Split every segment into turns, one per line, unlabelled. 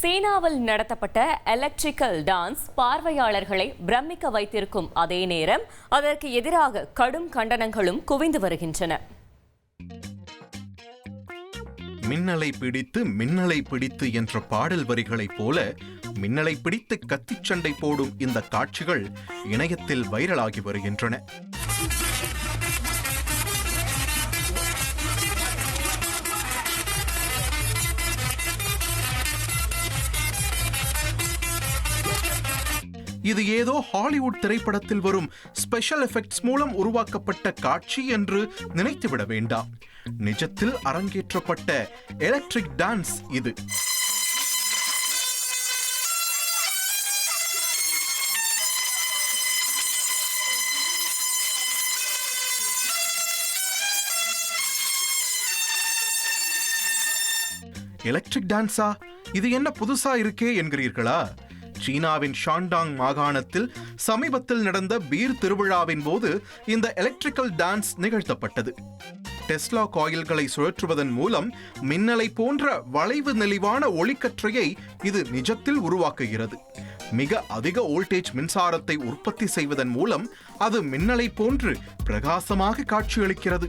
சீனாவில் நடத்தப்பட்ட electrical dance பார்வையாளர்களை பிரமிக்க வைத்திருக்கும் அதே நேரம் அதற்கு எதிராக கடும் கண்டனங்களும் குவிந்து வருகின்றன.
மின்னலை பிடித்து மின்னலை பிடித்து என்ற பாடல் வரிகளைப் போல மின்னலை பிடித்து கத்திச் சண்டை போடும் இந்த காட்சிகள் இணையத்தில் வைரலாகி வருகின்றன. இது ஏதோ ஹாலிவுட் திரைப்படத்தில் வரும் ஸ்பெஷல் எஃபெக்ட்ஸ் மூலம் உருவாக்கப்பட்ட காட்சி என்று நினைத்துவிட வேண்டாம். நிஜத்தில் அரங்கேற்றப்பட்ட எலக்ட்ரிக் டான்ஸ் இது. எலக்ட்ரிக் டான்ஸா? இது என்ன புதுசா இருக்கே என்கிறீர்களா? சீனாவின் ஷாண்டாங் மாகாணத்தில் சமீபத்தில் நடந்த பீர் திருவிழாவின் போது இந்த எலக்ட்ரிக்கல் டான்ஸ் நிகழ்த்தப்பட்டது. டெஸ்லா காயில்களை சுழற்றுவதன் மூலம் மின்னலை போன்ற வளைவு நெளிவான ஒளிக்கற்றையை இது நிஜத்தில் உருவாக்குகிறது. மிக அதிக வோல்டேஜ் மின்சாரத்தை உற்பத்தி செய்வதன் மூலம் அது மின்னலை போன்று பிரகாசமாக காட்சியளிக்கிறது.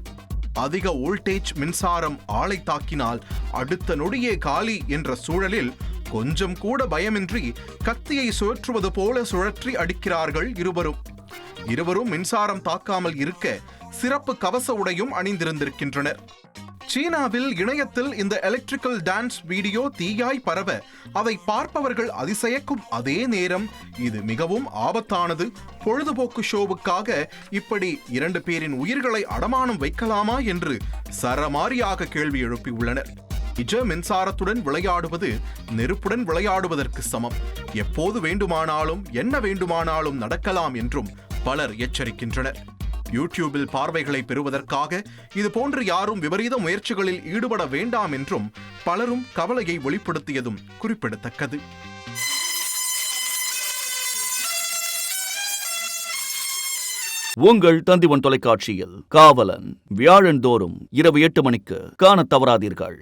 அதிக வோல்டேஜ் மின்சாரம் ஆளை தாக்கினால் அடுத்த நொடியே காலி என்ற சூழலில் கொஞ்சம் கூட பயமின்றி கத்தியை சுழற்றுவது போல சுழற்றி அடிக்கிறார்கள் இருவரும். இருவரும் மின்சாரம் தாக்காமல் இருக்க சிறப்பு கவச உடையும் அணிந்திருந்திருக்கின்றனர். சீனாவில் இணையத்தில் இந்த எலக்ட்ரிக்கல் டான்ஸ் வீடியோ தீயாய் பரவ அதை பார்ப்பவர்கள் அதிசயக்கும் அதே நேரம். இது மிகவும் ஆபத்தானது. பொழுதுபோக்கு ஷோவுக்காக இப்படி இரண்டு பேரின் உயிர்களை அடமானம் வைக்கலாமா என்று சரமாரியாக கேள்வி எழுப்பியுள்ளனர் நிஜ மின்சாரத்துடன் விளையாடுவது நெருப்புடன் விளையாடுவதற்கு சமம். எப்போது வேண்டுமானாலும் என்ன வேண்டுமானாலும் நடக்கலாம் என்றும் பலர் எச்சரிக்கின்றனர். யூடியூபில் பார்வைகளை பெறுவதற்காக இது போன்று யாரும் விபரீத முயற்சிகளில் ஈடுபட வேண்டாம் என்றும் பலரும் கவலையை வெளிப்படுத்தியதும் குறிப்பிடத்தக்கது.
உங்கள் தந்திவன் தொலைக்காட்சியில் காவலன் வியாழன் தோறும் இரவு எட்டு மணிக்கு காணத் தவறாதீர்கள்.